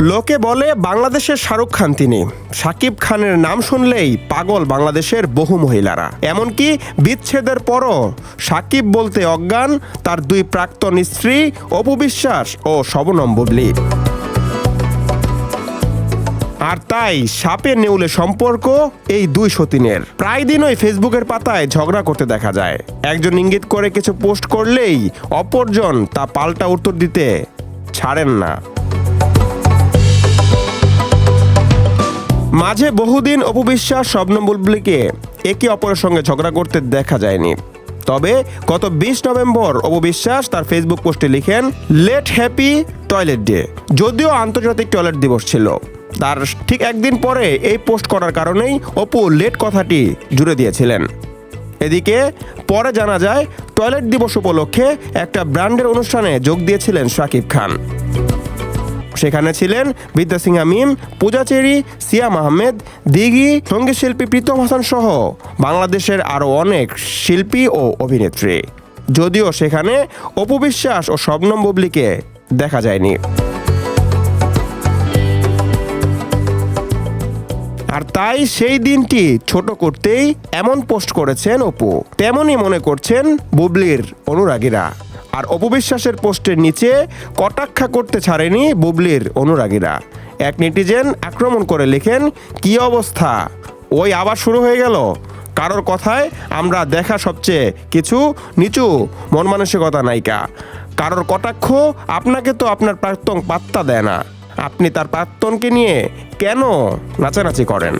লোকে বলে বাংলাদেশের শাহরুখ খান তিনি। সাকিব খানের নাম শুনলেই পাগল বাংলাদেশের বহু মহিলারা। এমনকি বিচ্ছেদের পরও সাকিব বলতে অজ্ঞান, তার দুই প্রাক্তন স্ত্রী অপু বিশ্বাস ও শবনম বুবলি। আর তাই সাপে নেউলে সম্পর্ক এই দুই সতীনের। প্রায় দিনই ফেসবুকের পাতায় ঝগড়া করতে দেখা যায়। একজন ইঙ্গিত করে কিছু পোস্ট করলেই অপরজন তা পাল্টা উত্তর দিতে ছাড়েন না। মাঝে বহুদিন অপবিশ্বাস স্বপ্ন বুলবুলিকে একে অপরের সঙ্গে ঝগড়া করতে দেখা যায়নি। তবে গত বিশ নভেম্বর অপবিশ্বাস তার ফেসবুক পোস্টে লিখেন, লেট হ্যাপি টয়লেট ডে। যদিও আন্তর্জাতিক টয়লেট দিবস ছিল। তার ঠিক একদিন পরে এই পোস্ট করার কারণেই অপু লেট কথাটি জুড়ে দিয়েছিলেন। এদিকে পরে জানা যায়, টয়লেট দিবস উপলক্ষে একটা ব্র্যান্ডের অনুষ্ঠানে যোগ দিয়েছিলেন শাকিব খান। সেখানে ছিলেন বিদ্যা সিংহা মিম পূজা চেরি সিয়াম আহমেদ দিঘি সংগীত শিল্পী প্রীতম হাসান সহ বাংলাদেশের আরও অনেক শিল্পী ও অভিনেত্রী। যদিও সেখানে অপু বিশ্বাস ও শবনম বুবলিকে দেখা যায়নি। আর তাই সেই দিনটি ছোট করতেই এমন পোস্ট করেছেন অপু, তেমনই মনে করছেন বুবলির অনুরাগীরা। আর অপবিশ্বাসের পোস্টের নিচে কটাক্ষা করতে ছাড়েনি বুবলির অনুরাগীরা। এক নেটিজেন আক্রমণ করে লেখেন, কি অবস্থা? ওই আবার শুরু হয়ে গেল। কারোর কথায় আমরা দেখা সবচেয়ে কিছু নিচু মন মানসিকতা নায়িকা। কারোর কটাক্ষ আপনাকে তো আপনার প্রাক্তন পাত্তা দেয় না। আপনি তার প্রাক্তনকে নিয়ে কেন নাচানাচি করেন?